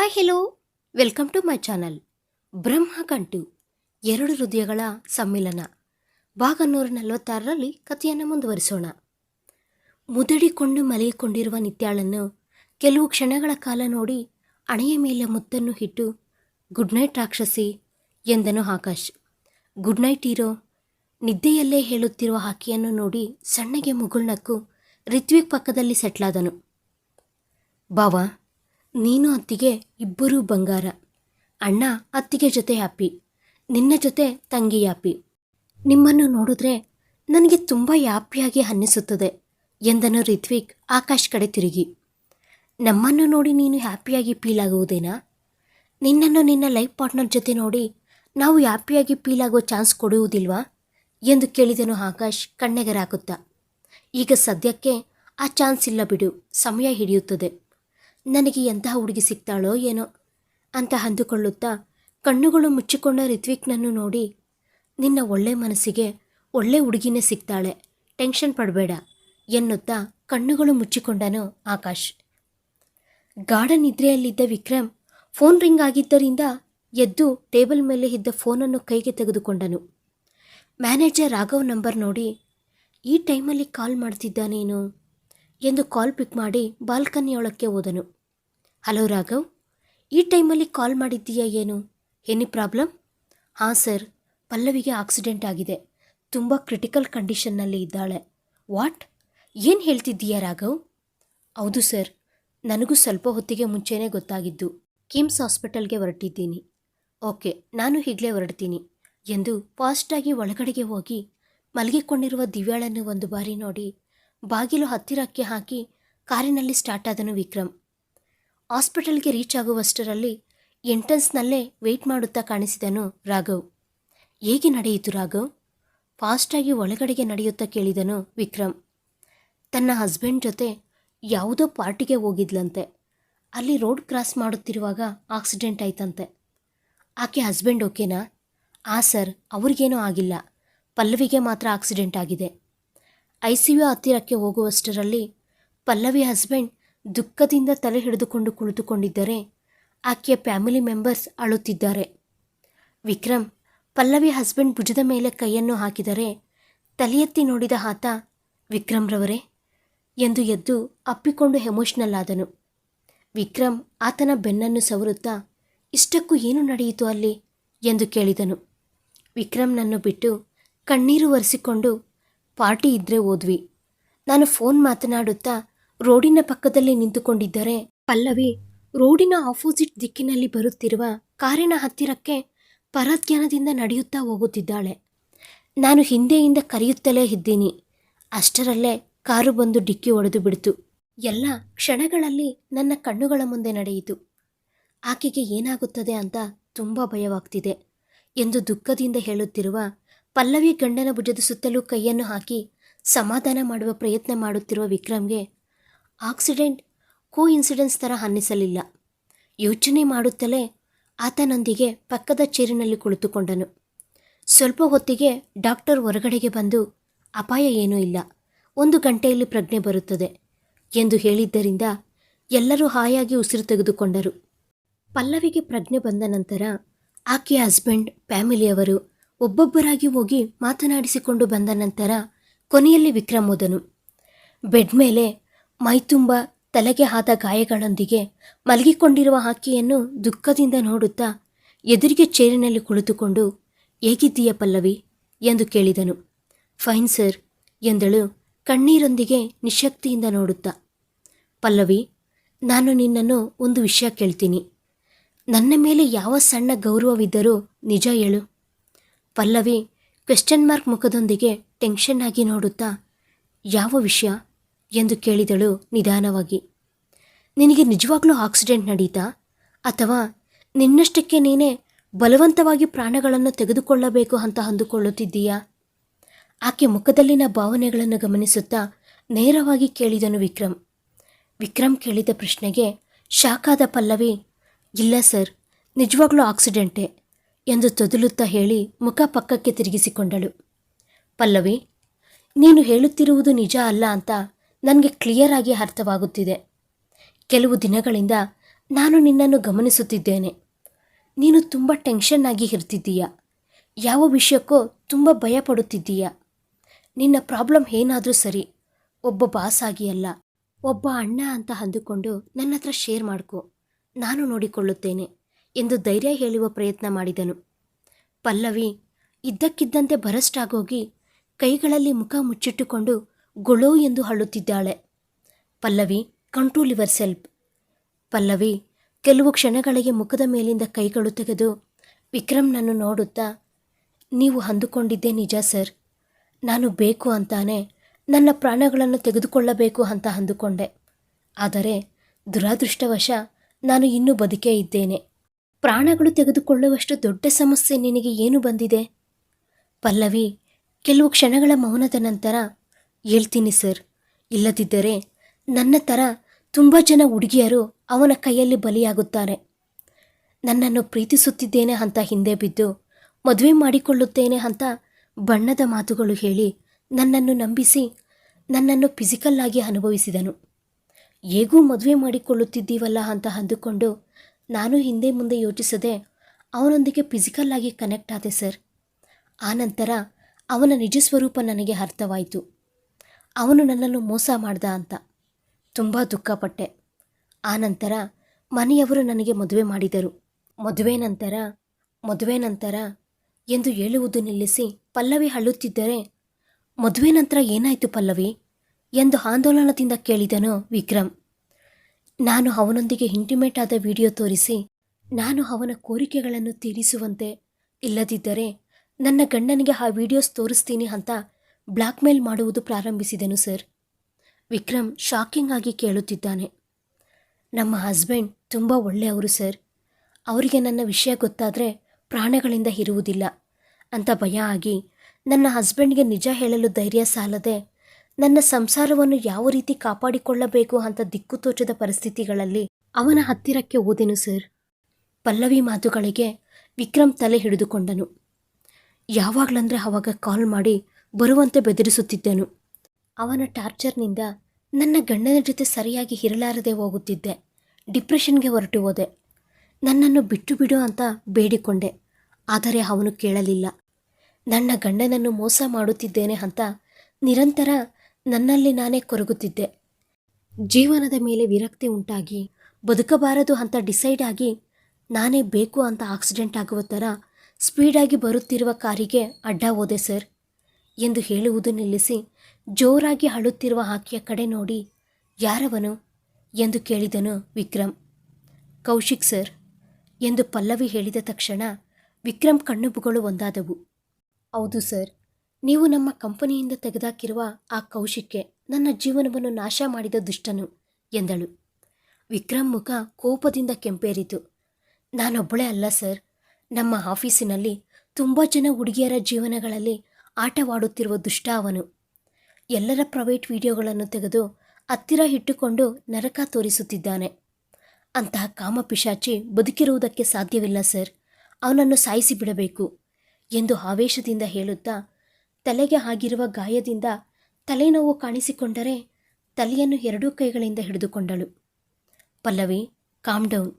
Hi hello welcome to my channel Brahmagantu ಎರಡು ಹೃದಯಗಳ ಸಮ್ಮಿಲನ. ಭಾಗ ನೂರ ನಲವತ್ತಾರರಲ್ಲಿ ಕಥೆಯನ್ನು ಮುಂದುವರಿಸೋಣ. ಮುದಡಿಕೊಂಡು ಮಲಗಿಕೊಂಡಿರುವ ನಿತ್ಯಾಳನ್ನು ಕೆಲವು ಕ್ಷಣಗಳ ಕಾಲ ನೋಡಿ ಅಣೆಯ ಮೇಲೆ ಮುತ್ತನ್ನು ಇಟ್ಟು ಗುಡ್ ನೈಟ್ ರಾಕ್ಷಸಿ, ಎಂದನು ಆಕಾಶ್. Good night hero. ನಿದ್ದೆಯಲ್ಲೇ ಹೇಳುತ್ತಿರುವ ಹಾಕಿಯನ್ನು ನೋಡಿ ಸಣ್ಣಗೆ ಮುಗುಳ್ನಕ್ಕು ರಿತ್ವಿಕ್ ಪಕ್ಕದಲ್ಲಿ ಸೆಟ್ಲಾದನು ಬಾವಾ ನೀನು ಅತ್ತಿಗೆ ಇಬ್ಬರೂ ಬಂಗಾರ. ಅಣ್ಣ ಅತ್ತಿಗೆ ಜೊತೆ ಹ್ಯಾಪಿ. ನಿನ್ನ ಜೊತೆ ತಂಗಿ ಹ್ಯಾಪಿ. ನಿಮ್ಮನ್ನು ನೋಡಿದ್ರೆ ನನಗೆ ತುಂಬ ಹ್ಯಾಪಿಯಾಗಿ ಅನ್ನಿಸುತ್ತದೆ ಎಂದನು ರಿತ್ವಿಕ್ ಆಕಾಶ್ ಕಡೆ ತಿರುಗಿ. ನಮ್ಮನ್ನು ನೋಡಿ ನೀನು ಹ್ಯಾಪಿಯಾಗಿ ಫೀಲ್ ಆಗುವುದೇನಾ? ನಿನ್ನನ್ನು ನಿನ್ನ ಲೈಫ್ ಪಾರ್ಟ್ನರ್ ಜೊತೆ ನೋಡಿ ನಾವು ಹ್ಯಾಪಿಯಾಗಿ ಫೀಲ್ ಆಗೋ ಚಾನ್ಸ್ ಕೊಡುವುದಿಲ್ವಾ? ಎಂದು ಕೇಳಿದನು ಆಕಾಶ್ ಕಣ್ಣೆಗರಾಗುತ್ತಾ. ಈಗ ಸದ್ಯಕ್ಕೆ ಆ ಚಾನ್ಸ್ ಇಲ್ಲ ಬಿಡು, ಸಮಯ ಹಿಡಿಯುತ್ತದೆ. ನನಗೆ ಎಂತಹ ಹುಡುಗಿ ಸಿಗ್ತಾಳೋ ಏನೋ ಅಂತ ಅಂದುಕೊಳ್ಳುತ್ತಾ ಕಣ್ಣುಗಳು ಮುಚ್ಚಿಕೊಂಡ ರಿತ್ವಿಕ್ನನ್ನು ನೋಡಿ, ನಿನ್ನ ಒಳ್ಳೆ ಮನಸ್ಸಿಗೆ ಒಳ್ಳೆ ಹುಡುಗಿನೇ ಸಿಗ್ತಾಳೆ, ಟೆನ್ಷನ್ ಪಡಬೇಡ ಎನ್ನುತ್ತಾ ಕಣ್ಣುಗಳು ಮುಚ್ಚಿಕೊಂಡನು ಆಕಾಶ್. ಗಾಢ ನಿದ್ರೆಯಲ್ಲಿದ್ದ ವಿಕ್ರಮ್ ಫೋನ್ ರಿಂಗ್ ಆಗಿದ್ದರಿಂದ ಎದ್ದು ಟೇಬಲ್ ಮೇಲೆ ಇದ್ದ ಫೋನನ್ನು ಕೈಗೆ ತೆಗೆದುಕೊಂಡನು. ಮ್ಯಾನೇಜರ್ ರಾಘವ್ ನಂಬರ್ ನೋಡಿ, ಈ ಟೈಮಲ್ಲಿ ಕಾಲ್ ಮಾಡ್ತಿದ್ದ ನೀನು ಎಂದು ಕಾಲ್ ಪಿಕ್ ಮಾಡಿ ಬಾಲ್ಕನಿಯೊಳಕ್ಕೆ ಹೋದನು. ಹಲೋ ರಾಘವ್, ಈ ಟೈಮಲ್ಲಿ ಕಾಲ್ ಮಾಡಿದ್ದೀಯಾ ಏನು? Any problem? ಹಾಂ ಸರ್, ಪಲ್ಲವಿಗೆ ಆಕ್ಸಿಡೆಂಟ್ ಆಗಿದೆ. ತುಂಬ ಕ್ರಿಟಿಕಲ್ ಕಂಡೀಷನ್ನಲ್ಲಿ ಇದ್ದಾಳೆ. ವಾಟ್? ಏನು ಹೇಳ್ತಿದ್ದೀಯಾ ರಾಘವ್? ಹೌದು ಸರ್, ನನಗೂ ಸ್ವಲ್ಪ ಹೊತ್ತಿಗೆ ಮುಂಚೆನೇ ಗೊತ್ತಾಗಿದ್ದು. ಕಿಮ್ಸ್ ಹಾಸ್ಪಿಟಲ್ಗೆ ಹೊರಟಿದ್ದೀನಿ. ಓಕೆ, ನಾನು ಈಗಲೇ ಹೊರಡ್ತೀನಿ. ಎಂದು ಫಾಸ್ಟಾಗಿ ಒಳಗಡೆಗೆ ಹೋಗಿ ಮಲಗಿಕೊಂಡಿರುವ ದಿವ್ಯಾಳನ್ನು ಒಂದು ಬಾರಿ ನೋಡಿ ಬಾಗಿಲು ಹತ್ತಿರಕ್ಕೆ ಹಾಕಿ ಕಾರಿನಲ್ಲಿ ಸ್ಟಾರ್ಟ್ ಆದನು ವಿಕ್ರಮ್. ಹಾಸ್ಪಿಟಲ್ಗೆ ರೀಚ್ ಆಗುವಷ್ಟರಲ್ಲಿ ಎಂಟ್ರೆನ್ಸ್ನಲ್ಲೇ ವೆಯ್ಟ್ ಮಾಡುತ್ತಾ ಕಾಣಿಸಿದನು ರಾಘವ್. ಹೇಗೆ ನಡೆಯಿತು ರಾಘವ್? ಫಾಸ್ಟಾಗಿ ಒಳಗಡೆಗೆ ನಡೆಯುತ್ತಾ ಕೇಳಿದನು ವಿಕ್ರಮ್. ತನ್ನ ಹಸ್ಬೆಂಡ್ ಜೊತೆ ಯಾವುದೋ ಪಾರ್ಟಿಗೆ ಹೋಗಿದ್ಲಂತೆ. ಅಲ್ಲಿ ರೋಡ್ ಕ್ರಾಸ್ ಮಾಡುತ್ತಿರುವಾಗ ಆಕ್ಸಿಡೆಂಟ್ ಆಯ್ತಂತೆ. ಆಕೆ ಹಸ್ಬೆಂಡ್ ಓಕೆನಾ? ಆ ಸರ್, ಅವ್ರಿಗೇನೂ ಆಗಿಲ್ಲ. ಪಲ್ಲವಿಗೆ ಮಾತ್ರ ಆಕ್ಸಿಡೆಂಟ್ ಆಗಿದೆ. ಐ ಸಿ ಯು ಹತ್ತಿರಕ್ಕೆ ಹೋಗುವಷ್ಟರಲ್ಲಿ ಪಲ್ಲವಿ ಹಸ್ಬೆಂಡ್ ದುಃಖದಿಂದ ತಲೆ ಹಿಡಿದುಕೊಂಡು ಕುಳಿತುಕೊಂಡಿದ್ದರೆ ಆಕೆಯ ಫ್ಯಾಮಿಲಿ ಮೆಂಬರ್ಸ್ ಅಳುತ್ತಿದ್ದಾರೆ. ವಿಕ್ರಮ್ ಪಲ್ಲವಿ ಹಸ್ಬೆಂಡ್ ಭುಜದ ಮೇಲೆ ಕೈಯನ್ನು ಹಾಕಿದರೆ ತಲೆಯೆತ್ತಿ ನೋಡಿದ ಆತ, ವಿಕ್ರಮ್ರವರೇ, ಎಂದು ಎದ್ದು ಅಪ್ಪಿಕೊಂಡು ಎಮೋಷ್ನಲ್ ಆದನು. ವಿಕ್ರಮ್ ಆತನ ಬೆನ್ನನ್ನು ಸವರುತ್ತಾ, ಇಷ್ಟಕ್ಕೂ ಏನು ನಡೆಯಿತು ಅಲ್ಲಿ? ಎಂದು ಕೇಳಿದನು. ವಿಕ್ರಮ್ನನ್ನು ಬಿಟ್ಟು ಕಣ್ಣೀರು ಒರೆಸಿಕೊಂಡು ಪಾರ್ಟಿ ಇದ್ರೆ ಹೋದ್ವಿ. ನಾನು ಫೋನ್ ಮಾತನಾಡುತ್ತಾ ರೋಡಿನ ಪಕ್ಕದಲ್ಲಿ ನಿಂತುಕೊಂಡಿದ್ದರೆ ಪಲ್ಲವಿ ರೋಡಿನ ಆಪೋಸಿಟ್ ದಿಕ್ಕಿನಲ್ಲಿ ಬರುತ್ತಿರುವ ಕಾರಿನ ಹತ್ತಿರಕ್ಕೆ ಪರಧ್ಯಾನದಿಂದ ನಡೆಯುತ್ತಾ ಹೋಗುತ್ತಿದ್ದಾಳೆ. ನಾನು ಹಿಂದೆಯಿಂದ ಕರೆಯುತ್ತಲೇ ಇದ್ದೀನಿ. ಅಷ್ಟರಲ್ಲೇ ಕಾರು ಬಂದು ಡಿಕ್ಕಿ ಒಡೆದು ಬಿಡ್ತು ಎಲ್ಲ ಕ್ಷಣಗಳಲ್ಲಿ ನನ್ನ ಕಣ್ಣುಗಳ ಮುಂದೆ ನಡೆಯಿತು. ಆಕೆಗೆ ಏನಾಗುತ್ತದೆ ಅಂತ ತುಂಬ ಭಯವಾಗ್ತಿದೆ ಎಂದು ದುಃಖದಿಂದ ಹೇಳುತ್ತಿರುವ ಪಲ್ಲವಿ ಗಂಡನ ಭುಜದ ಸುತ್ತಲೂ ಕೈಯನ್ನು ಹಾಕಿ ಸಮಾಧಾನ ಮಾಡುವ ಪ್ರಯತ್ನ ಮಾಡುತ್ತಿರುವ ವಿಕ್ರಮ್ಗೆ ಆಕ್ಸಿಡೆಂಟ್, ಕೋ ಇನ್ಸಿಡೆನ್ಸ್ ಥರ ಅನ್ನಿಸಲಿಲ್ಲ. ಯೋಚನೆ ಮಾಡುತ್ತಲೇ ಆತನೊಂದಿಗೆ ಪಕ್ಕದ ಚೇರಿನಲ್ಲಿ ಕುಳಿತುಕೊಂಡನು. ಸ್ವಲ್ಪ ಹೊತ್ತಿಗೆ ಡಾಕ್ಟರ್ ಹೊರಗಡೆಗೆ ಬಂದು, ಅಪಾಯ ಏನೂ ಇಲ್ಲ. ಒಂದು ಗಂಟೆಯಲ್ಲಿ ಪ್ರಜ್ಞೆ ಬರುತ್ತದೆ ಎಂದು ಹೇಳಿದ್ದರಿಂದ ಎಲ್ಲರೂ ಹಾಯಾಗಿ ಉಸಿರು ತೆಗೆದುಕೊಂಡರು. ಪಲ್ಲವಿಗೆ ಪ್ರಜ್ಞೆ ಬಂದ ನಂತರ ಆಕೆಯ ಹಸ್ಬೆಂಡ್, ಫ್ಯಾಮಿಲಿಯವರು ಒಬ್ಬೊಬ್ಬರಾಗಿ ಹೋಗಿ ಮಾತನಾಡಿಸಿಕೊಂಡು ಬಂದ ನಂತರ ಕೊನೆಯಲ್ಲಿ ವಿಕ್ರಮ್ ಹೋದನು ಬೆಡ್ ಮೇಲೆ ಮೈತುಂಬ ತಲೆಗೆ ಆದ ಗಾಯಗಳೊಂದಿಗೆ ಮಲಗಿಕೊಂಡಿರುವ ಹಾಕಿಯನ್ನು ದುಃಖದಿಂದ ನೋಡುತ್ತಾ ಎದುರಿಗೆ ಚೇರಿನಲ್ಲಿ ಕುಳಿತುಕೊಂಡು, ಹೇಗಿದ್ದೀಯ ಪಲ್ಲವಿ? ಎಂದು ಕೇಳಿದನು. ಫೈನ್, ಸರ್, ಎಂದಳು ಕಣ್ಣೀರೊಂದಿಗೆ ನಿಶಕ್ತಿಯಿಂದ ನೋಡುತ್ತಾ. ಪಲ್ಲವಿ, ನಾನು ನಿನ್ನನ್ನು ಒಂದು ವಿಷಯ ಕೇಳ್ತೀನಿ. ನನ್ನ ಮೇಲೆ ಯಾವ ಸಣ್ಣ ಗೌರವವಿದ್ದರೂ ನಿಜ ಹೇಳು. ಪಲ್ಲವಿ ಕ್ವೆಶ್ಚನ್ ಮಾರ್ಕ್ ಮುಖದೊಂದಿಗೆ ಟೆನ್ಷನ್ ಆಗಿ ನೋಡುತ್ತಾ, ಯಾವ ವಿಷಯ? ಎಂದು ಕೇಳಿದಳು ನಿಧಾನವಾಗಿ. ನಿನಗೆ ನಿಜವಾಗ್ಲೂ ಆಕ್ಸಿಡೆಂಟ್ ನಡೀತಾ? ಅಥವಾ ನಿನ್ನಷ್ಟಕ್ಕೆ ನೀನೇ ಬಲವಂತವಾಗಿ ಪ್ರಾಣಗಳನ್ನು ತೆಗೆದುಕೊಳ್ಳಬೇಕು ಅಂತ ಅಂದುಕೊಳ್ಳುತ್ತಿದ್ದೀಯಾ? ಆಕೆ ಮುಖದಲ್ಲಿನ ಭಾವನೆಗಳನ್ನು ಗಮನಿಸುತ್ತಾ ನೇರವಾಗಿ ಕೇಳಿದನು ವಿಕ್ರಮ್. ವಿಕ್ರಮ್ ಕೇಳಿದ ಪ್ರಶ್ನೆಗೆ ಶಾಕಾದ ಪಲ್ಲವಿ, ಇಲ್ಲ ಸರ್, ನಿಜವಾಗ್ಲೂ ಆಕ್ಸಿಡೆಂಟೇ ಎಂದು ತೊದಲುತ್ತಾ ಹೇಳಿ ಮುಖ ಪಕ್ಕಕ್ಕೆ ತಿರುಗಿಸಿಕೊಂಡಳು. ಪಲ್ಲವಿ, ನೀನು ಹೇಳುತ್ತಿರುವುದು ನಿಜ ಅಲ್ಲ ಅಂತ ನನಗೆ ಕ್ಲಿಯರ್ ಆಗಿ ಅರ್ಥವಾಗುತ್ತಿದೆ. ಕೆಲವು ದಿನಗಳಿಂದ ನಾನು ನಿನ್ನನ್ನು ಗಮನಿಸುತ್ತಿದ್ದೇನೆ. ನೀನು ತುಂಬ ಟೆನ್ಷನ್ ಆಗಿ ಇರ್ತಿದ್ದೀಯ. ಯಾವ ವಿಷಯಕ್ಕೋ ತುಂಬ ಭಯ ಪಡುತ್ತಿದ್ದೀಯ. ನಿನ್ನ ಪ್ರಾಬ್ಲಮ್ ಏನಾದರೂ ಸರಿ, ಒಬ್ಬ ಬಾಸ್ ಆಗಿ ಅಲ್ಲ ಒಬ್ಬ ಅಣ್ಣ ಅಂತ ಅಂದುಕೊಂಡು ನನ್ನ ಹತ್ರ ಶೇರ್ ಮಾಡ್ಕೊ. ನಾನು ನೋಡಿಕೊಳ್ಳುತ್ತೇನೆ. ಎಂದು ಧೈರ್ಯ ಹೇಳುವ ಪ್ರಯತ್ನ ಮಾಡಿದನು. ಪಲ್ಲವಿ ಇದ್ದಕ್ಕಿದ್ದಂತೆ ಬರಸ್ಟಾಗೋಗಿ ಕೈಗಳಲ್ಲಿ ಮುಖ ಮುಚ್ಚಿಟ್ಟುಕೊಂಡು ಗೊಳೋ ಎಂದು ಹಳ್ಳುತ್ತಿದ್ದಾಳೆ Pallavi control yourself Pallavi ಕೆಲವು ಕ್ಷಣಗಳಿಗೆ ಮುಖದ ಮೇಲಿಂದ ಕೈಗಳು ತೆಗೆದು ವಿಕ್ರಮ್ನನ್ನು ನೋಡುತ್ತಾ, ನೀವು ಅಂದುಕೊಂಡಿದ್ದೇ ನಿಜ ಸರ್. ನಾನು ಬೇಕು ಅಂತಾನೆ ನನ್ನ ಪ್ರಾಣಗಳನ್ನು ತೆಗೆದುಕೊಳ್ಳಬೇಕು ಅಂತ ಅಂದುಕೊಂಡೆ. ಆದರೆ ದುರಾದೃಷ್ಟವಶ ನಾನು ಇನ್ನೂ ಬದುಕೇ ಇದ್ದೇನೆ. ಪ್ರಾಣಗಳು ತೆಗೆದುಕೊಳ್ಳುವಷ್ಟು ದೊಡ್ಡ ಸಮಸ್ಯೆ ನಿನಗೆ ಏನು ಬಂದಿದೆ? ಪಲ್ಲವಿ, ಕೆಲವು ಕ್ಷಣಗಳ ಮೌನದ ನಂತರ, ಹೇಳ್ತೀನಿ ಸರ್, ಇಲ್ಲದಿದ್ದರೆ ನನ್ನ ಥರ ತುಂಬ ಜನ ಹುಡುಗಿಯರು ಅವನ ಕೈಯಲ್ಲಿ ಬಲಿಯಾಗುತ್ತಾರೆ. ನನ್ನನ್ನು ಪ್ರೀತಿಸುತ್ತಿದ್ದೇನೆ ಅಂತ ಹಿಂದೆ ಬಿದ್ದು, ಮದುವೆ ಮಾಡಿಕೊಳ್ಳುತ್ತೇನೆ ಅಂತ ಬಣ್ಣದ ಮಾತುಗಳು ಹೇಳಿ ನನ್ನನ್ನು ನಂಬಿಸಿ ನನ್ನನ್ನು ಫಿಸಿಕಲ್ ಆಗಿ ಅನುಭವಿಸಿದನು. ಹೇಗೂ ಮದುವೆ ಮಾಡಿಕೊಳ್ಳುತ್ತಿದ್ದೀವಲ್ಲ ಅಂತ ಅಂದುಕೊಂಡು ನಾನು ಹಿಂದೆ ಮುಂದೆ ಯೋಚಿಸದೆ ಅವನೊಂದಿಗೆ ಫಿಸಿಕಲ್ ಆಗಿ ಕನೆಕ್ಟ್ ಆದೆ ಸರ್ ಆನಂತರ ಅವನ ನಿಜ ಸ್ವರೂಪ ನನಗೆ ಅರ್ಥವಾಯಿತು. ಅವನು ನನ್ನನ್ನು ಮೋಸ ಮಾಡ್ದ ಅಂತ. ತುಂಬ ದುಃಖಪಟ್ಟೆ. ಆನಂತರ ಮನೆಯವರು ನನಗೆ ಮದುವೆ ಮಾಡಿದರು. ಮದುವೆ ನಂತರ ಮದುವೆ ನಂತರ ಎಂದು ಹೇಳುವುದು ನಿಲ್ಲಿಸಿ ಪಲ್ಲವಿ ಅಳುತ್ತಿದ್ದರೆ ಮದುವೆ ನಂತರ ಏನಾಯಿತು ಪಲ್ಲವಿ? ಎಂದು ಆಂದೋಲನದಿಂದ ಕೇಳಿದನು ವಿಕ್ರಮ್. ನಾನು ಅವನೊಂದಿಗೆ ಇಂಟಿಮೇಟ್ ಆದ ವಿಡಿಯೋ ತೋರಿಸಿ, ನಾನು ಅವನ ಕೋರಿಕೆಗಳನ್ನು ತೀರಿಸುವಂತೆ. ಇಲ್ಲದಿದ್ದರೆ ನನ್ನ ಗಂಡನಿಗೆ ಆ ವಿಡಿಯೋಸ್ ತೋರಿಸ್ತೀನಿ ಅಂತ ಬ್ಲ್ಯಾಕ್ಮೇಲ್ ಮಾಡುವುದು ಪ್ರಾರಂಭಿಸಿದೆನು ಸರ್ ವಿಕ್ರಮ್ ಶಾಕಿಂಗ್ ಆಗಿ ಕೇಳುತ್ತಿದ್ದಾನೆ. ನಮ್ಮ ಹಸ್ಬೆಂಡ್ ತುಂಬ ಒಳ್ಳೆಯವರು ಸರ್ ಅವರಿಗೆ ನನ್ನ ವಿಷಯ ಗೊತ್ತಾದರೆ ಪ್ರಾಣಗಳಿಂದ ಇರುವುದಿಲ್ಲ ಅಂತ ಭಯ ಆಗಿ ನನ್ನ ಹಸ್ಬೆಂಡ್ಗೆ ನಿಜ ಹೇಳಲು ಧೈರ್ಯ ಸಾಲದೆ ನನ್ನ ಸಂಸಾರವನ್ನು ಯಾವ ರೀತಿ ಕಾಪಾಡಿಕೊಳ್ಳಬೇಕು ಅಂತ ದಿಕ್ಕು ತೋಚದ ಪರಿಸ್ಥಿತಿಗಳಲ್ಲಿ ಅವನ ಹತ್ತಿರಕ್ಕೆ ಓದೆನು ಸರ್. ಪಲ್ಲವಿ ಮಾತುಗಳಿಗೆ ವಿಕ್ರಮ್ ತಲೆ ಹಿಡಿದುಕೊಂಡನು. ಯಾವಾಗಲಂದ್ರೆ ಅವಾಗ ಕಾಲ್ ಮಾಡಿ ಬರುವಂತೆ ಬೆದರಿಸುತ್ತಿದ್ದೆನು. ಅವನ ಟಾರ್ಚರ್ನಿಂದ ನನ್ನ ಗಂಡನ ಜೊತೆ ಸರಿಯಾಗಿ ಇರಲಾರದೆ ಹೋಗುತ್ತಿದ್ದೆ. ಡಿಪ್ರೆಷನ್ಗೆ ಹೊರಟು ಹೋದೆ. ನನ್ನನ್ನು ಬಿಟ್ಟು ಬಿಡು ಅಂತ ಬೇಡಿಕೊಂಡೆ. ಆದರೆ ಅವನು ಕೇಳಲಿಲ್ಲ. ನನ್ನ ಗಂಡನನ್ನು ಮೋಸ ಮಾಡುತ್ತಿದ್ದೇನೆ ಅಂತ ನಿರಂತರ ನನ್ನಲ್ಲಿ ನಾನೇ ಕೊರಗುತ್ತಿದ್ದೆ. ಜೀವನದ ಮೇಲೆ ವಿರಕ್ತಿ ಉಂಟಾಗಿ, ಬದುಕಬಾರದು ಅಂತ ಡಿಸೈಡ್ ಆಗಿ, ನಾನೇ ಬೇಕು ಅಂತ ಆಕ್ಸಿಡೆಂಟ್ ಆಗುವ ಥರ ಸ್ಪೀಡಾಗಿ ಬರುತ್ತಿರುವ ಕಾರಿಗೆ ಅಡ್ಡ ಹೋದೆ ಸರ್. ಎಂದು ಹೇಳುವುದು ನಿಲ್ಲಿಸಿ, ಜೋರಾಗಿ ಅಳುತ್ತಿರುವ ಆಕೆಯ ಕಡೆ ನೋಡಿ, ಯಾರವನು? ಎಂದು ಕೇಳಿದನು ವಿಕ್ರಮ್. ಕೌಶಿಕ್ ಸರ್, ಎಂದು ಪಲ್ಲವಿ ಹೇಳಿದ ತಕ್ಷಣ ವಿಕ್ರಮ್ ಕಣ್ಣುಬುಗಳು ಒಂದಾದವು. ಹೌದು ಸರ್ ನೀವು ನಮ್ಮ ಕಂಪನಿಯಿಂದ ತೆಗೆದಾಕಿರುವ ಆ ಕೌಶಿಕ್ಗೆ ನನ್ನ ಜೀವನವನ್ನು ನಾಶ ಮಾಡಿದ ದುಷ್ಟನು ಎಂದಳು. ವಿಕ್ರಮ್ ಮುಖ ಕೋಪದಿಂದ ಕೆಂಪೇರಿತು. ನಾನೊಬ್ಬಳೇ ಅಲ್ಲ ಸರ್. ನಮ್ಮ ಆಫೀಸಿನಲ್ಲಿ ತುಂಬ ಜನ ಹುಡುಗಿಯರ ಜೀವನಗಳಲ್ಲಿ ಆಟವಾಡುತ್ತಿರುವ ದುಷ್ಟ ಅವನು. ಎಲ್ಲರ ಪ್ರೈವೇಟ್ ವಿಡಿಯೋಗಳನ್ನು ತೆಗೆದು ಹತ್ತಿರ ಇಟ್ಟುಕೊಂಡು ನರಕ ತೋರಿಸುತ್ತಿದ್ದಾನೆ. ಅಂತಹ ಕಾಮಪಿಶಾಚಿ ಬದುಕಿರುವುದಕ್ಕೆ ಸಾಧ್ಯವಿಲ್ಲ ಸರ್. ಅವನನ್ನು ಸಾಯಿಸಿ ಬಿಡಬೇಕು ಎಂದು ಆವೇಶದಿಂದ ಹೇಳುತ್ತಾ ತಲೆಗೆ ಆಗಿರುವ ಗಾಯದಿಂದ ತಲೆನೋವು ಕಾಣಿಸಿಕೊಂಡರೆ ತಲೆಯನ್ನು ಎರಡೂ ಕೈಗಳಿಂದ ಹಿಡಿದುಕೊಂಡಳು. ಪಲ್ಲವಿ ಕಾಮ್ ಡೌನ್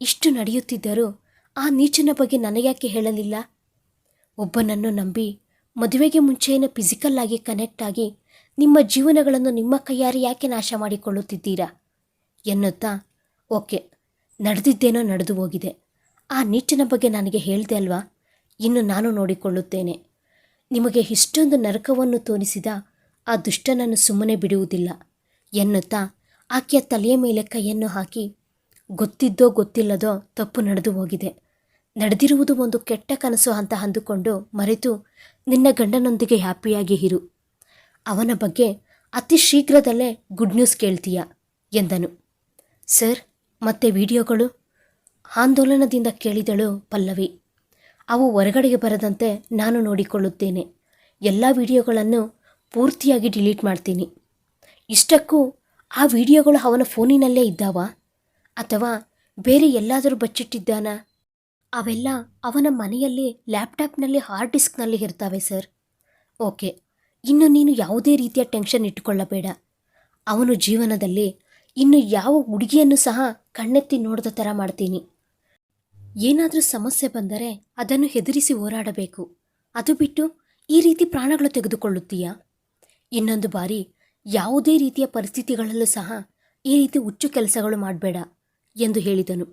ಇಷ್ಟು ನಡೆಯುತ್ತಿದ್ದರೂ ಆ ನೀಚನ ಬಗ್ಗೆ ನನಗ್ಯಾಕೆ ಹೇಳಲಿಲ್ಲ? ಒಬ್ಬನನ್ನು ನಂಬಿ ಮದುವೆಗೆ ಮುಂಚೆಯೇ ಫಿಸಿಕಲ್ ಆಗಿ ಕನೆಕ್ಟ್ ಆಗಿ ನಿಮ್ಮ ಜೀವನಗಳನ್ನು ನಿಮ್ಮ ಕೈಯಾರೆ ಯಾಕೆ ನಾಶ ಮಾಡಿಕೊಳ್ಳುತ್ತಿದ್ದೀರಾ? ಎನ್ನುತ್ತಾ, ಓಕೆ, ನಡೆದಿದ್ದೇನೋ ನಡೆದು ಹೋಗಿದೆ. ಆ ನೀಚನ ಬಗ್ಗೆ ನನಗೆ ಹೇಳಿದೆ ಅಲ್ವಾ? ಇನ್ನು ನಾನು ನೋಡಿಕೊಳ್ಳುತ್ತೇನೆ. ನಿಮಗೆ ಇಷ್ಟೊಂದು ನರಕವನ್ನು ತೋರಿಸಿದ ಆ ದುಷ್ಟನನ್ನು ಸುಮ್ಮನೆ ಬಿಡುವುದಿಲ್ಲ ಎನ್ನುತ್ತಾ ಆಕೆಯ ತಲೆಯ ಮೇಲೆ ಕೈಯನ್ನು ಹಾಕಿ, ಗೊತ್ತಿದ್ದೋ ಗೊತ್ತಿಲ್ಲದೋ ತಪ್ಪು ನಡೆದು ಹೋಗಿದೆ. ನಡೆದಿರುವುದು ಒಂದು ಕೆಟ್ಟ ಕನಸು ಅಂತ ಅಂದುಕೊಂಡು ಮರೆತು ನಿನ್ನ ಗಂಡನೊಂದಿಗೆ ಹ್ಯಾಪಿಯಾಗಿ ಇರು. ಅವನ ಬಗ್ಗೆ ಅತಿ ಶೀಘ್ರದಲ್ಲೇ ಗುಡ್ ನ್ಯೂಸ್ ಕೇಳ್ತೀಯ, ಎಂದನು. ಸರ್, ಮತ್ತೆ ವಿಡಿಯೋಗಳು? ಆಂದೋಲನದಿಂದ ಕೇಳಿದಳು ಪಲ್ಲವಿ. ಅವು ಹೊರಗಡೆಗೆ ಬರದಂತೆ ನಾನು ನೋಡಿಕೊಳ್ಳುತ್ತೇನೆ. ಎಲ್ಲ ವಿಡಿಯೋಗಳನ್ನು ಪೂರ್ತಿಯಾಗಿ ಡಿಲೀಟ್ ಮಾಡ್ತೀನಿ. ಇಷ್ಟಕ್ಕೂ ಆ ವಿಡಿಯೋಗಳು ಅವನ ಫೋನಿನಲ್ಲೇ ಇದ್ದಾವಾ? ಅಥವಾ ಬೇರೆ ಎಲ್ಲಾದರೂ ಬಚ್ಚಿಟ್ಟಿದ್ದಾನಾ? ಅವೆಲ್ಲ ಅವನ ಮನೆಯಲ್ಲಿ, ಲ್ಯಾಪ್ಟಾಪ್ನಲ್ಲಿ, ಹಾರ್ಡ್ ಡಿಸ್ಕ್ನಲ್ಲಿ ಇರ್ತವೆ ಸರ್. ಓಕೆ, ಇನ್ನು ನೀನು ಯಾವುದೇ ರೀತಿಯ ಟೆನ್ಷನ್ ಇಟ್ಟುಕೊಳ್ಳಬೇಡ. ಅವನು ಜೀವನದಲ್ಲಿ ಇನ್ನು ಯಾವ ಹುಡುಗಿಯನ್ನು ಸಹ ಕಣ್ಣೆತ್ತಿ ನೋಡಿದ ಥರ ಮಾಡ್ತೀನಿ. ಏನಾದರೂ ಸಮಸ್ಯೆ ಬಂದರೆ ಅದನ್ನು ಹೆದರಿಸಿ ಹೋರಾಡಬೇಕು. ಅದು ಬಿಟ್ಟು ಈ ರೀತಿ ಪ್ರಾಣಗಳು ತೆಗೆದುಕೊಳ್ಳುತ್ತೀಯಾ? ಇನ್ನೊಂದು ಬಾರಿ ಯಾವುದೇ ರೀತಿಯ ಪರಿಸ್ಥಿತಿಗಳಲ್ಲೂ ಸಹ ಈ ರೀತಿ ಹುಚ್ಚು ಕೆಲಸಗಳು ಮಾಡಬೇಡ ಎಂದು ಹೇಳಿದನು.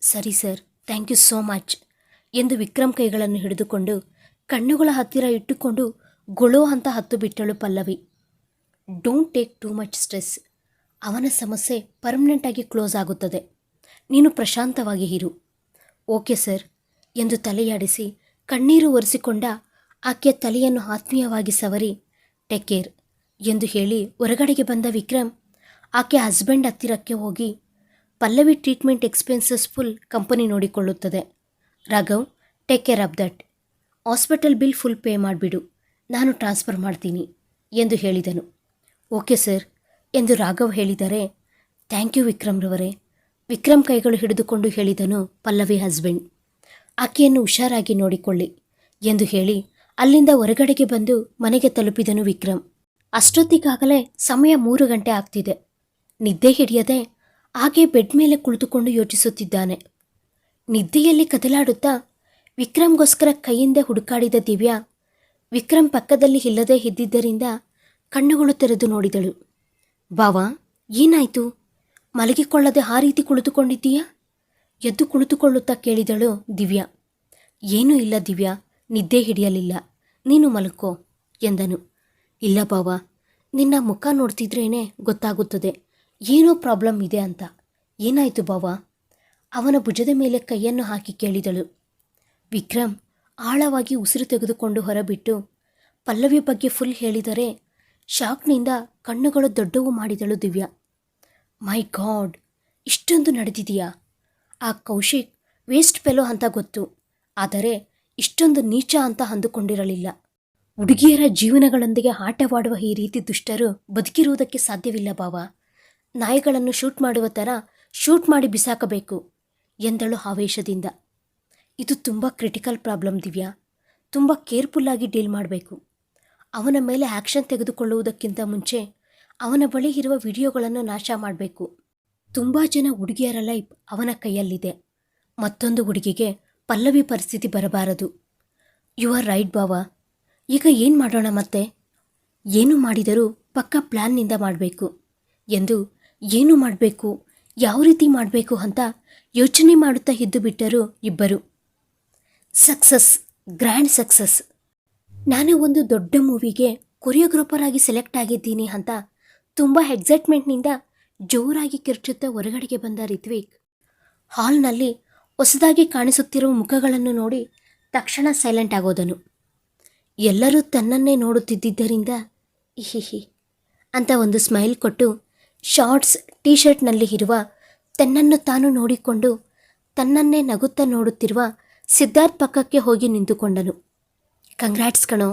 ಸರಿ sir, thank you so much ಎಂದು ವಿಕ್ರಮ್ ಕೈಗಳನ್ನು ಹಿಡಿದುಕೊಂಡು ಕಣ್ಣುಗಳ ಹತ್ತಿರ ಇಟ್ಟುಕೊಂಡು ಗೊಳೋ ಅಂತ ಹತ್ತು ಬಿಟ್ಟಳು Pallavi. Don't take too much stress ಅವನ ಸಮಸ್ಯೆ ಪರ್ಮನೆಂಟಾಗಿ ಕ್ಲೋಸ್ ಆಗುತ್ತದೆ. ನೀನು ಪ್ರಶಾಂತವಾಗಿ ಇರು. ಓಕೆ ಸರ್ ಎಂದು ತಲೆಯಾಡಿಸಿ ಕಣ್ಣೀರು ಒರೆಸಿಕೊಂಡ ಆಕೆಯ ತಲೆಯನ್ನು ಆತ್ಮೀಯವಾಗಿ ಸವರಿ ಟೇಕ್ ಕೇರ್ ಎಂದು ಹೇಳಿ ಹೊರಗಡೆಗೆ ಬಂದ ವಿಕ್ರಮ್ ಆಕೆ ಹಸ್ಬೆಂಡ್ ಹತ್ತಿರಕ್ಕೆ ಹೋಗಿ Pallavi treatment expenses full company ನೋಡಿಕೊಳ್ಳುತ್ತದೆ. Raghav take care of that hospital bill full pay ಮಾಡಿಬಿಡು. ನಾನು ಟ್ರಾನ್ಸ್ಫರ್ ಮಾಡ್ತೀನಿ ಎಂದು ಹೇಳಿದನು. ಓಕೆ ಸರ್ ಎಂದು ರಾಘವ್ ಹೇಳಿದರೆ ಥ್ಯಾಂಕ್ ಯು ವಿಕ್ರಮ್ರವರೇ. ವಿಕ್ರಮ್ ಕೈಗಳು ಹಿಡಿದುಕೊಂಡು ಹೇಳಿದನು, ಪಲ್ಲವಿ ಹಸ್ಬೆಂಡ್ ಆಕೆಯನ್ನು ಹುಷಾರಾಗಿ ನೋಡಿಕೊಳ್ಳಿ ಎಂದು ಹೇಳಿ ಅಲ್ಲಿಂದ ಹೊರಗಡೆಗೆ ಬಂದು ಮನೆಗೆ ತಲುಪಿದನು ವಿಕ್ರಮ್ ಅಷ್ಟೊತ್ತಿಗಾಗಲೇ ಸಮಯ ಮೂರು ಗಂಟೆ ಆಗ್ತಿದೆ. ನಿದ್ದೆ ಹಿಡಿಯದೆ ಹಾಗೆ ಬೆಡ್ ಮೇಲೆ ಕುಳಿತುಕೊಂಡು ಯೋಚಿಸುತ್ತಿದ್ದಾನೆ. ನಿದ್ದೆಯಲ್ಲಿ ಕದಲಾಡುತ್ತಾ ವಿಕ್ರಮ್ಗೋಸ್ಕರ ಕೈಯಿಂದ ಹುಡುಕಾಡಿದ ದಿವ್ಯಾ ವಿಕ್ರಮ್ ಪಕ್ಕದಲ್ಲಿ ಇಲ್ಲದೆ ಇದ್ದಿದ್ದರಿಂದ ಕಣ್ಣುಗಳು ತೆರೆದು ನೋಡಿದಳು. ಬಾವಾ, ಏನಾಯ್ತು? ಮಲಗಿಕೊಳ್ಳದೆ ಆ ರೀತಿ ಕುಳಿತುಕೊಂಡಿದ್ದೀಯಾ? ಎದ್ದು ಕುಳಿತುಕೊಳ್ಳುತ್ತಾ ಕೇಳಿದಳು ದಿವ್ಯಾ. ಏನೂ ಇಲ್ಲ ದಿವ್ಯಾ, ನಿದ್ದೆ ಹಿಡಿಯಲಿಲ್ಲ. ನೀನು ಮಲಕೋ ಎಂದನು. ಇಲ್ಲ ಬಾವ, ನಿನ್ನ ಮುಖ ನೋಡ್ತಿದ್ರೇನೆ ಗೊತ್ತಾಗುತ್ತದೆ. ಏನೋ ಪ್ರಾಬ್ಲಮ್ ಇದೆ ಅಂತ. ಏನಾಯಿತು ಬಾವ? ಅವನ ಭುಜದ ಮೇಲೆ ಕೈಯನ್ನು ಹಾಕಿ ಕೇಳಿದಳು. ವಿಕ್ರಮ್, ಆಳವಾಗಿ ಉಸಿರು ತೆಗೆದುಕೊಂಡು ಹೊರಬಿಟ್ಟು, ಪಲ್ಲವಿ ಬಗ್ಗೆ ಫುಲ್ ಹೇಳಿದರೆ, ಶಾಕ್ನಿಂದ ಕಣ್ಣುಗಳು ದೊಡ್ಡವು ಮಾಡಿದಳು ದಿವ್ಯಾ. ಮೈ ಗಾಡ್, ಇಷ್ಟೊಂದು ನಡೆದಿದೆಯಾ? ಆ ಕೌಶಿಕ್ ವೇಸ್ಟ್ ಪೆಲೋ ಅಂತ ಗೊತ್ತು, ಆದರೆ ಇಷ್ಟೊಂದು ನೀಚ ಅಂತ ಅಂದುಕೊಂಡಿರಲಿಲ್ಲ. ಹುಡುಗಿಯರ ಜೀವನಗಳೊಂದಿಗೆ ಆಟವಾಡುವ ಈ ರೀತಿ ದುಷ್ಟರು ಬದುಕಿರುವುದಕ್ಕೆ ಸಾಧ್ಯವಿಲ್ಲ ಬಾವ. ನಾಯಿಗಳನ್ನು ಶೂಟ್ ಮಾಡುವ ಥರ ಶೂಟ್ ಮಾಡಿ ಬಿಸಾಕಬೇಕು, ಎಂದಳು ಆವೇಶದಿಂದ. ಇದು ತುಂಬ ಕ್ರಿಟಿಕಲ್ ಪ್ರಾಬ್ಲಮ್ ದಿವ್ಯಾ. ತುಂಬ ಕೇರ್ಫುಲ್ಲಾಗಿ ಡೀಲ್ ಮಾಡಬೇಕು. ಅವನ ಮೇಲೆ ಆ್ಯಕ್ಷನ್ ತೆಗೆದುಕೊಳ್ಳುವುದಕ್ಕಿಂತ ಮುಂಚೆ ಅವನ ಬಳಿ ಇರುವ ವಿಡಿಯೋಗಳನ್ನು ನಾಶ ಮಾಡಬೇಕು. ತುಂಬ ಜನ ಹುಡುಗಿಯರ ಲೈಫ್ ಅವನ ಕೈಯಲ್ಲಿದೆ. ಮತ್ತೊಂದು ಹುಡುಗಿಗೆ ಪಲ್ಲವಿ ಪರಿಸ್ಥಿತಿ ಬರಬಾರದು. ಯು ಆರ್ ರೈಟ್ ಬಾವ. ಈಗ ಏನು ಮಾಡೋಣ ಮತ್ತೆ? ಏನು ಮಾಡಿದರೂ ಪಕ್ಕ ಪ್ಲ್ಯಾನ್ನಿಂದ ಮಾಡಬೇಕು. ಎಂದು ಏನು ಮಾಡಬೇಕು? ಯಾವ ರೀತಿ ಮಾಡಬೇಕು? ಅಂತ ಯೋಚನೆ ಮಾಡುತ್ತಾ ಇದ್ದು ಬಿಟ್ಟರು ಇಬ್ಬರು. ಸಕ್ಸಸ್ ಗ್ರ್ಯಾಂಡ್ ಸಕ್ಸಸ್ ನಾನು ಒಂದು ದೊಡ್ಡ ಮೂವಿಗೆ ಕೊರಿಯೋಗ್ರಾಫರ್ ಆಗಿ ಸೆಲೆಕ್ಟ್ ಆಗಿದ್ದೀನಿ ಅಂತ ತುಂಬ ಎಕ್ಸೈಟ್ಮೆಂಟ್ನಿಂದ ಜೋರಾಗಿ ಕಿರ್ಚುತ್ತಾ ಹೊರಗಡೆಗೆ ಬಂದ ರಿತ್ವಿಕ್. ಹಾಲ್ನಲ್ಲಿ ಹೊಸದಾಗಿ ಕಾಣಿಸುತ್ತಿರುವ ಮುಖಗಳನ್ನು ನೋಡಿ ತಕ್ಷಣ ಸೈಲೆಂಟ್ ಆಗೋದನು. ಎಲ್ಲರೂ ತನ್ನನ್ನೇ ನೋಡುತ್ತಿದ್ದರಿಂದ ಇಹಿಹಿ, ಅಂತ ಒಂದು ಸ್ಮೈಲ್ ಕೊಟ್ಟು ಶಾರ್ಟ್ಸ್ ಟೀ ಶರ್ಟ್ನಲ್ಲಿ ಇರುವ ತನ್ನನ್ನು ತಾನು ನೋಡಿಕೊಂಡು ತನ್ನನ್ನೇ ನಗುತ್ತಾ ನೋಡುತ್ತಿರುವ ಸಿದ್ಧಾರ್ಥ್ ಪಕ್ಕಕ್ಕೆ ಹೋಗಿ ನಿಂತುಕೊಂಡನು. ಕಂಗ್ರಾಟ್ಸ್ ಕಣೋ,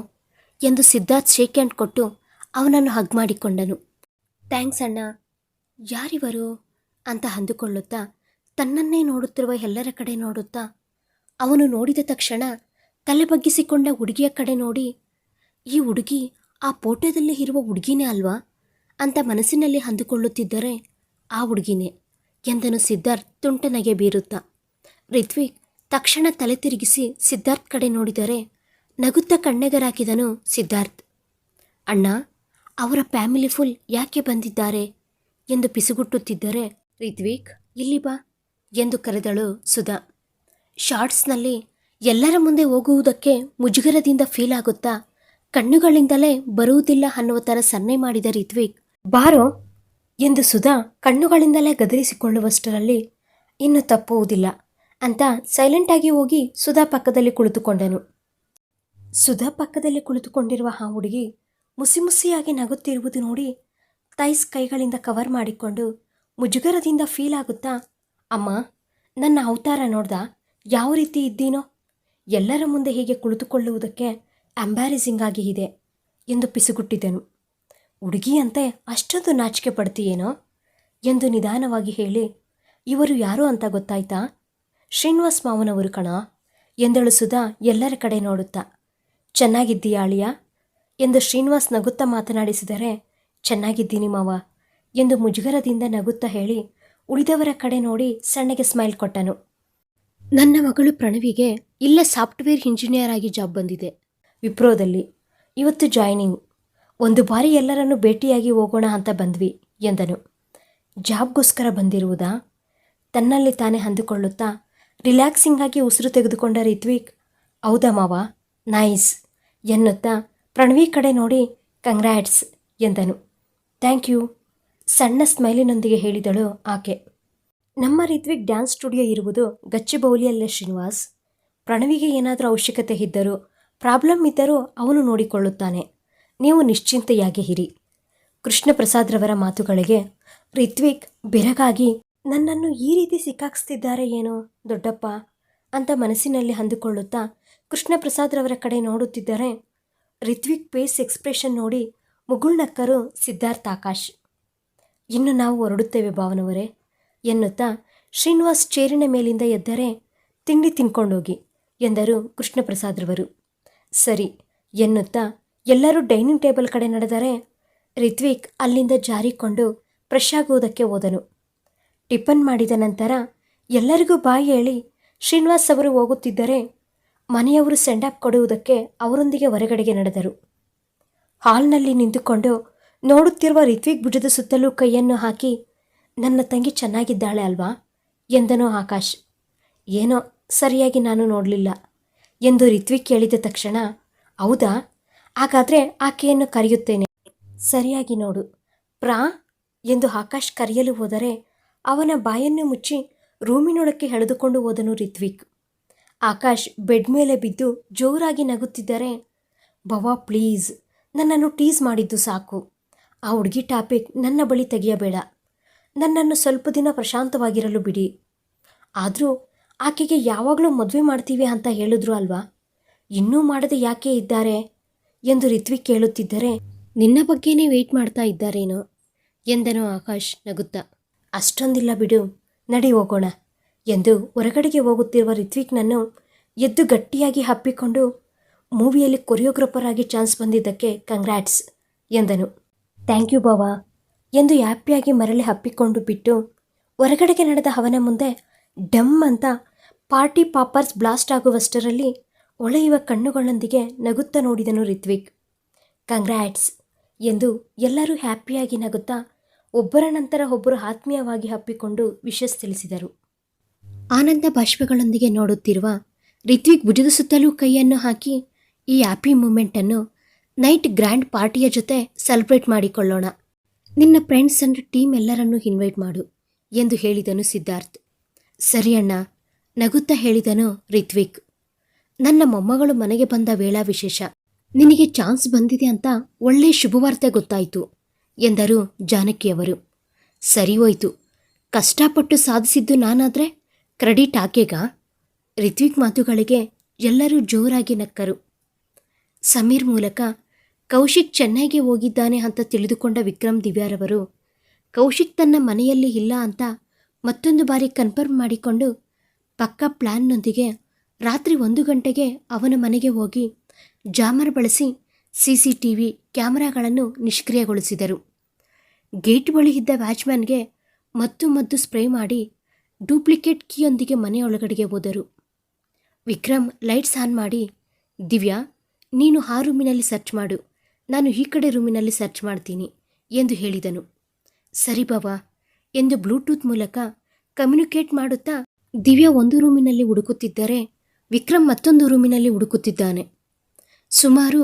ಎಂದು ಸಿದ್ಧಾರ್ಥ್ ಶೇಕ್ ಹ್ಯಾಂಡ್ ಕೊಟ್ಟು ಅವನನ್ನು ಹಗ್ ಮಾಡಿಕೊಂಡನು. ಥ್ಯಾಂಕ್ಸ್ ಅಣ್ಣ. ಯಾರಿವರು? ಅಂತ ಅಂದುಕೊಳ್ಳುತ್ತಾ ತನ್ನನ್ನೇ ನೋಡುತ್ತಿರುವ ಎಲ್ಲರ ಕಡೆ ನೋಡುತ್ತಾ ಅವನು ನೋಡಿದ ತಕ್ಷಣ ತಲೆ ಬಗ್ಗಿಸಿಕೊಂಡ ಹುಡುಗಿಯ ಕಡೆ ನೋಡಿ, ಈ ಹುಡುಗಿ ಆ ಫೋಟೋದಲ್ಲಿ ಇರುವ ಹುಡುಗಿನೇ ಅಲ್ವಾ? ಅಂತ ಮನಸ್ಸಿನಲ್ಲಿ ಅಂದುಕೊಳ್ಳುತ್ತಿದ್ದರೆ ಆ ಹುಡುಗಿನೇ ಎಂದನು ಸಿದ್ಧಾರ್ಥ್ ತುಂಟನಗೆ ಬೀರುತ್ತಾ. ರಿತ್ವಿಕ್ ತಕ್ಷಣ ತಲೆ ತಿರುಗಿಸಿ ಸಿದ್ಧಾರ್ಥ್ ಕಡೆ ನೋಡಿದರೆ ನಗುತ್ತ ಕಣ್ಣೆಗರಾಕಿದನು ಸಿದ್ಧಾರ್ಥ್. ಅಣ್ಣ ಅವರ ಫ್ಯಾಮಿಲಿ ಫುಲ್ ಯಾಕೆ ಬಂದಿದ್ದಾರೆ ಎಂದು ಪಿಸುಗುಟ್ಟುತ್ತಿದ್ದರೆ, ರಿತ್ವಿಕ್, ಇಲ್ಲಿ ಬಾ, ಎಂದು ಕರೆದಳು ಸುಧಾ. ಶಾರ್ಟ್ಸ್ನಲ್ಲಿ ಎಲ್ಲರ ಮುಂದೆ ಹೋಗುವುದಕ್ಕೆ ಮುಜುಗರದಿಂದ ಫೀಲ್ ಆಗುತ್ತಾ? ಕಣ್ಣುಗಳಿಂದಲೇ ಬರುವುದಿಲ್ಲ ಅನ್ನುವ ಥರ ಸನ್ನೆ ಮಾಡಿದ ರಿತ್ವಿಕ್, ಬಾರೋ, ಎಂದು ಸುಧಾ ಕಣ್ಣುಗಳಿಂದಲೇ ಗದರಿಸಿಕೊಳ್ಳುವಷ್ಟರಲ್ಲಿ, ಇನ್ನು ತಪ್ಪುವುದಿಲ್ಲ, ಅಂತ ಸೈಲೆಂಟಾಗಿ ಹೋಗಿ ಸುಧಾ ಪಕ್ಕದಲ್ಲಿ ಕುಳಿತುಕೊಂಡನು. ಸುಧಾ ಪಕ್ಕದಲ್ಲಿ ಕುಳಿತುಕೊಂಡಿರುವ ಆ ಹುಡುಗಿ ಮುಸಿ ಮುಸಿಯಾಗಿ ನಗುತ್ತಿರುವುದು ನೋಡಿ ತೈಸ್ ಕೈಗಳಿಂದ ಕವರ್ ಮಾಡಿಕೊಂಡು ಮುಜುಗರದಿಂದ ಫೀಲ್ ಆಗುತ್ತಾ, ಅಮ್ಮ, ನನ್ನ ಅವತಾರ ನೋಡ್ದ? ಯಾವ ರೀತಿ ಇದ್ದೀನೋ? ಎಲ್ಲರ ಮುಂದೆ ಹೀಗೆ ಕುಳಿತುಕೊಳ್ಳುವುದಕ್ಕೆ ಅಂಬ್ಯಾರಿಸಿಂಗ್ ಆಗಿ ಇದೆ, ಎಂದು ಪಿಸುಗುಟ್ಟಿದನು. ಹುಡುಗಿಯಂತೆ ಅಷ್ಟೊಂದು ನಾಚಿಕೆ ಪಡ್ತೀಯೇನೋ? ಎಂದು ನಿಧಾನವಾಗಿ ಹೇಳಿ, ಇವರು ಯಾರು ಅಂತ ಗೊತ್ತಾಯ್ತಾ? ಶ್ರೀನಿವಾಸ್ ಮಾವನವರು ಕಣ, ಎಂದಳು ಸುಧಾ ಎಲ್ಲರ ಕಡೆ ನೋಡುತ್ತಾ. ಚೆನ್ನಾಗಿದ್ದೀಯಾ ಅಳಿಯ? ಎಂದು ಶ್ರೀನಿವಾಸ್ ನಗುತ್ತಾ ಮಾತನಾಡಿಸಿದರೆ, ಚೆನ್ನಾಗಿದ್ದೀನಿ ಮಾವ ಎಂದು ಮುಜುಗರದಿಂದ ನಗುತ್ತಾ ಹೇಳಿ, ಉಳಿದವರ ಕಡೆ ನೋಡಿ ಸಣ್ಣಗೆ ಸ್ಮೈಲ್ ಕೊಟ್ಟನು. ನನ್ನ ಮಗಳು ಪ್ರಣವಿಗೆ ಇಲ್ಲೇ ಸಾಫ್ಟ್ವೇರ್ ಇಂಜಿನಿಯರ್ ಆಗಿ ಜಾಬ್ ಬಂದಿದೆ. ವಿಪ್ರೋದಲ್ಲಿ, ಇವತ್ತು ಜಾಯ್ನಿಂಗ್. ಒಂದು ಬಾರಿ ಎಲ್ಲರನ್ನು ಭೇಟಿಯಾಗಿ ಹೋಗೋಣ ಅಂತ ಬಂದ್ವಿ ಎಂದನು. ಜಾಬ್ಗೋಸ್ಕರ ಬಂದಿರುವುದಾ? ತನ್ನಲ್ಲಿ ತಾನೇ ಅಂದುಕೊಳ್ಳುತ್ತಾ, ರಿಲ್ಯಾಕ್ಸಿಂಗ್ ಆಗಿ ಉಸಿರು ತೆಗೆದುಕೊಂಡ ರಿತ್ವಿಕ್, ಹೌದಾ ಮಾವ? ನೈಸ್ ಎನ್ನುತ್ತಾ ಪ್ರಣವಿ ಕಡೆ ನೋಡಿ ಕಂಗ್ರ್ಯಾಟ್ಸ್ ಎಂದನು. ಥ್ಯಾಂಕ್ ಯು ಸಣ್ಣ ಸ್ಮೈಲಿನೊಂದಿಗೆ ಹೇಳಿದಳು ಆಕೆ. ನಮ್ಮ ರಿತ್ವಿಕ್ ಡ್ಯಾನ್ಸ್ ಸ್ಟುಡಿಯೋ ಇರುವುದು ಗಚ್ಚಿಬೌಲಿಯಲ್ಲೇ ಶ್ರೀನಿವಾಸ್. ಪ್ರಣವಿಗೆ ಏನಾದರೂ ಅವಶ್ಯಕತೆ ಇದ್ದರೂ, ಪ್ರಾಬ್ಲಮ್ ಇದ್ದರೂ ಅವನು ನೋಡಿಕೊಳ್ಳುತ್ತಾನೆ. ನೀವು ನಿಶ್ಚಿಂತೆಯಾಗಿ ಹಿರಿ ಕೃಷ್ಣ ಪ್ರಸಾದ್ರವರ ಮಾತುಗಳಿಗೆ, ರಿತ್ವಿಕ್, ಬೆರಗಾಗಿ ನನ್ನನ್ನು ಈ ರೀತಿ ಸಿಕ್ಕಾಕ್ಸ್ತಿದ್ದಾರೆ ಏನೋ, ದೊಡ್ಡಪ್ಪ? ಅಂತ ಮನಸ್ಸಿನಲ್ಲಿ ಅಂದುಕೊಳ್ಳುತ್ತಾ ಕೃಷ್ಣ ಪ್ರಸಾದ್ರವರ ಕಡೆ ನೋಡುತ್ತಿದ್ದರೆ ರಿತ್ವಿಕ್ ಪೇಸ್ ಎಕ್ಸ್ಪ್ರೆಷನ್ ನೋಡಿ ಮುಗುಳ್ನಕ್ಕರು ಸಿದ್ಧಾರ್ಥ ಆಕಾಶ್. ಇನ್ನು ನಾವು ಹೊರಡುತ್ತೇವೆ ಭಾವನವರೇ, ಎನ್ನುತ್ತಾ ಶ್ರೀನಿವಾಸ್ ಚೇರಿನ ಮೇಲಿಂದ ಎದ್ದರೆ ತಿಂಡಿ ತಿನ್ಕೊಂಡೋಗಿ, ಎಂದರು ಕೃಷ್ಣ ಪ್ರಸಾದ್ರವರು ಸರಿ, ಎನ್ನುತ್ತಾ ಎಲ್ಲರೂ ಡೈನಿಂಗ್ ಟೇಬಲ್ ಕಡೆ ನಡೆದರೆ ರಿತ್ವಿಕ್ ಅಲ್ಲಿಂದ ಜಾರಿಕೊಂಡು ಫ್ರೆಶ್ ಆಗುವುದಕ್ಕೆ ಹೋದನು. ಟಿಫನ್ ಮಾಡಿದ ನಂತರ ಎಲ್ಲರಿಗೂ ಬಾಯಿ ಹೇಳಿ ಶ್ರೀನಿವಾಸ್ ಅವರು ಹೋಗುತ್ತಿದ್ದರೆ ಮನೆಯವರು ಸೆಂಡಾಪ್ ಕೊಡುವುದಕ್ಕೆ ಅವರೊಂದಿಗೆ ಹೊರಗಡೆಗೆ ನಡೆದರು. ಹಾಲ್ನಲ್ಲಿ ನಿಂತುಕೊಂಡು ನೋಡುತ್ತಿರುವ ರಿತ್ವಿಕ್ ಭುಜದ ಸುತ್ತಲೂ ಕೈಯನ್ನು ಹಾಕಿ, ನನ್ನ ತಂಗಿ ಚೆನ್ನಾಗಿದ್ದಾಳೆ ಅಲ್ವಾ? ಎಂದನು ಆಕಾಶ್. ಏನೋ, ಸರಿಯಾಗಿ ನಾನು ನೋಡಲಿಲ್ಲ, ಎಂದು ರಿತ್ವಿಕ್ ಕೇಳಿದ ತಕ್ಷಣ, ಹೌದಾ? ಹಾಗಾದರೆ ಆಕೆಯನ್ನು ಕರೆಯುತ್ತೇನೆ. ಸರಿಯಾಗಿ ನೋಡು, ಪ್ರಾ, ಎಂದು ಆಕಾಶ್ ಕರೆಯಲು ಹೋದರೆ ಅವನ ಬಾಯನ್ನು ಮುಚ್ಚಿ ರೂಮಿನೊಳಕ್ಕೆ ಎಳೆದುಕೊಂಡು ಹೋದನು ರಿತ್ವಿಕ್ ಆಕಾಶ್ ಬೆಡ್ ಮೇಲೆ ಬಿದ್ದು ಜೋರಾಗಿ ನಗುತ್ತಿದ್ದಾರೆ. ಭವ ಪ್ಲೀಸ್. ನನ್ನನ್ನು ಟೀಸ್ ಮಾಡಿದ್ದು ಸಾಕು. ಆ ಹುಡುಗಿ ಟಾಪಿಕ್ ನನ್ನ ಬಳಿ ತೆಗೆಯಬೇಡ. ನನ್ನನ್ನು ಸ್ವಲ್ಪ ದಿನ ಪ್ರಶಾಂತವಾಗಿರಲು ಬಿಡಿ. ಆದರೂ ಆಕೆಗೆ ಯಾವಾಗಲೂ ಮದುವೆ ಮಾಡ್ತೀವಿ ಅಂತ ಹೇಳಿದ್ರು ಅಲ್ವಾ? ಇನ್ನೂ ಮಾಡದೆ ಯಾಕೆ ಇದ್ದಾರೆ? ಎಂದು ರಿತ್ವಿಕ್ ಕೇಳುತ್ತಿದ್ದರೆ, ನಿನ್ನ ಬಗ್ಗೆನೇ ವೆಯ್ಟ್ ಮಾಡ್ತಾ ಇದ್ದಾರೇನೋ? ಎಂದನು ಆಕಾಶ್ ನಗುತ್ತಾ. ಅಷ್ಟೊಂದಿಲ್ಲ ಬಿಡು. ನಡಿ ಹೋಗೋಣ. ಎಂದು ಹೊರಗಡೆಗೆ ಹೋಗುತ್ತಿರುವ ರಿತ್ವಿಕ್ನನ್ನು ಎದ್ದು ಗಟ್ಟಿಯಾಗಿ ಹಪ್ಪಿಕೊಂಡು ಮೂವಿಯಲ್ಲಿ ಕೊರಿಯೋಗ್ರಫರ್ ಆಗಿ ಚಾನ್ಸ್ ಬಂದಿದ್ದಕ್ಕೆ ಕಂಗ್ರಾಟ್ಸ್ ಎಂದನು. ಥ್ಯಾಂಕ್ ಯು ಬಾವಾ ಎಂದು ಹ್ಯಾಪಿಯಾಗಿ ಮರಳಿ ಹಪ್ಪಿಕೊಂಡು ಬಿಟ್ಟು ಹೊರಗಡೆಗೆ ನಡೆದ ಅವನ ಮುಂದೆ ಡಮ್ ಅಂತ ಪಾರ್ಟಿ ಪಾಪರ್ಸ್ ಬ್ಲಾಸ್ಟ್ ಆಗುವಷ್ಟರಲ್ಲಿ ಒಳೆಯುವ ಕಣ್ಣುಗಳೊಂದಿಗೆ ನಗುತ್ತಾ ನೋಡಿದನು ರಿತ್ವಿಕ್. ಕಂಗ್ರಾಟ್ಸ್ ಎಂದು ಎಲ್ಲರೂ ಹ್ಯಾಪಿಯಾಗಿ ನಗುತ್ತಾ ಒಬ್ಬರ ನಂತರ ಒಬ್ಬರು ಆತ್ಮೀಯವಾಗಿ ಹಪ್ಪಿಕೊಂಡು ವಿಶಸ್ ತಿಳಿಸಿದರು. ಆನಂದ ಬಾಷ್ಪಗಳೊಂದಿಗೆ ನೋಡುತ್ತಿರುವ ರಿತ್ವಿಕ್ ಭುಜದ ಸುತ್ತಲೂ ಕೈಯನ್ನು ಹಾಕಿ ಈ ಹ್ಯಾಪಿ ಮೂಮೆಂಟನ್ನು ನೈಟ್ ಗ್ರ್ಯಾಂಡ್ ಪಾರ್ಟಿಯ ಜೊತೆ ಸೆಲೆಬ್ರೇಟ್ ಮಾಡಿಕೊಳ್ಳೋಣ. ನಿನ್ನ ಫ್ರೆಂಡ್ಸ್ ಅಂಡ್ ಟೀಮ್ ಎಲ್ಲರನ್ನೂ ಇನ್ವೈಟ್ ಮಾಡು ಎಂದು ಹೇಳಿದನು ಸಿದ್ಧಾರ್ಥ್. ಸರಿ ಅಣ್ಣ, ನಗುತ್ತಾ ಹೇಳಿದನು ರಿತ್ವಿಕ್ ನನ್ನ ಮೊಮ್ಮಗಳು ಮನೆಗೆ ಬಂದ ವೇಳಾ ವಿಶೇಷ. ನಿನಗೆ ಚಾನ್ಸ್ ಬಂದಿದೆ ಅಂತ ಒಳ್ಳೆ ಶುಭವಾರ್ತೆ ಗೊತ್ತಾಯಿತು ಎಂದರು ಜಾನಕಿಯವರು. ಸರಿ ಹೋಯಿತು. ಕಷ್ಟಪಟ್ಟು ಸಾಧಿಸಿದ್ದು ನಾನಾದರೆ ಕ್ರೆಡಿಟ್ ಆಕೆಗ ರಿತ್ವಿಕ್ ಮಾತುಗಳಿಗೆ ಎಲ್ಲರೂ ಜೋರಾಗಿ ನಕ್ಕರು. ಸಮೀರ್ ಮೂಲಕ ಕೌಶಿಕ್ ಚೆನ್ನೈಗೆ ಹೋಗಿದ್ದಾನೆ ಅಂತ ತಿಳಿದುಕೊಂಡ ವಿಕ್ರಮ್ ದಿವ್ಯಾರವರು, ಕೌಶಿಕ್ ತನ್ನ ಮನೆಯಲ್ಲಿ ಇಲ್ಲ ಅಂತ ಮತ್ತೊಂದು ಬಾರಿ ಕನ್ಫರ್ಮ್ ಮಾಡಿಕೊಂಡು ಪಕ್ಕ ಪ್ಲ್ಯಾನ್ನೊಂದಿಗೆ ರಾತ್ರಿ ಒಂದು ಗಂಟೆಗೆ ಅವನ ಮನೆಗೆ ಹೋಗಿ ಜಾಮರ್ ಬಳಸಿ ಸಿ ಸಿ ಟಿ ವಿ ಕ್ಯಾಮರಾಗಳನ್ನು ನಿಷ್ಕ್ರಿಯಗೊಳಿಸಿದರು. ಗೇಟ್ ಬಳಿ ಇದ್ದ ವ್ಯಾಚ್ಮ್ಯಾನ್ಗೆ ಮದ್ದು ಮದ್ದು ಸ್ಪ್ರೇ ಮಾಡಿ ಡೂಪ್ಲಿಕೇಟ್ ಕೀಯೊಂದಿಗೆ ಮನೆಯೊಳಗಡೆಗೆ ಹೋದರು. ವಿಕ್ರಮ್ ಲೈಟ್ಸ್ ಆನ್ ಮಾಡಿ, ದಿವ್ಯಾ, ನೀನು ಆ ರೂಮಿನಲ್ಲಿ ಸರ್ಚ್ ಮಾಡು. ನಾನು ಈ ಕಡೆ ರೂಮಿನಲ್ಲಿ ಸರ್ಚ್ ಮಾಡ್ತೀನಿ ಎಂದು ಹೇಳಿದನು. ಸರಿ ಬಾವಾ ಎಂದು ಬ್ಲೂಟೂತ್ ಮೂಲಕ ಕಮ್ಯುನಿಕೇಟ್ ಮಾಡುತ್ತಾ ದಿವ್ಯಾ ಒಂದು ರೂಮಿನಲ್ಲಿ ಹುಡುಕುತ್ತಿದ್ದರೆ ವಿಕ್ರಮ್ ಮತ್ತೊಂದು ರೂಮಿನಲ್ಲಿ ಹುಡುಕುತ್ತಿದ್ದಾನೆ. ಸುಮಾರು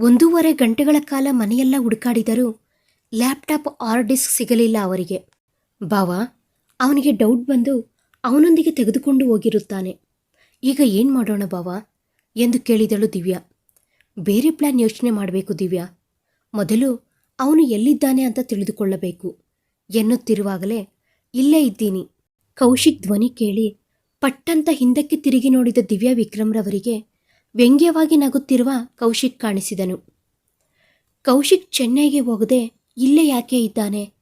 ಒಂದೂವರೆ ಗಂಟೆಗಳ ಕಾಲ ಮನೆಯೆಲ್ಲ ಹುಡುಕಾಡಿದರೂ ಲ್ಯಾಪ್ಟಾಪ್ ಆರ್ ಡಿಸ್ಕ್ ಸಿಗಲಿಲ್ಲ ಅವರಿಗೆ. ಬಾವಾ ಅವನಿಗೆ ಡೌಟ್ ಬಂದು ಅವನೊಂದಿಗೆ ತೆಗೆದುಕೊಂಡು ಹೋಗಿರುತ್ತಾನೆ. ಈಗ ಏನು ಮಾಡೋಣ ಬಾವ? ಎಂದು ಕೇಳಿದಳು ದಿವ್ಯಾ. ಬೇರೆ ಪ್ಲ್ಯಾನ್ ಯೋಚನೆ ಮಾಡಬೇಕು ದಿವ್ಯಾ. ಮೊದಲು ಅವನು ಎಲ್ಲಿದ್ದಾನೆ ಅಂತ ತಿಳಿದುಕೊಳ್ಳಬೇಕು. ಎನ್ನುತ್ತಿರುವಾಗಲೇ ಇಲ್ಲೇ ಇದ್ದೀನಿ. ಕೌಶಿಕ್ ಧ್ವನಿ ಕೇಳಿ ಪಟ್ಟಂತ ಹಿಂದಕ್ಕೆ ತಿರುಗಿ ನೋಡಿದ ದಿವ್ಯಾ ವಿಕ್ರಮ್ರವರಿಗೆ ವ್ಯಂಗ್ಯವಾಗಿ ನಗುತ್ತಿರುವ ಕೌಶಿಕ್ ಕಾಣಿಸಿದನು. ಕೌಶಿಕ್ ಚೆನ್ನೈಗೆ ಹೋಗದೆ ಇಲ್ಲೇ ಯಾಕೆ ಇದ್ದಾನೆ?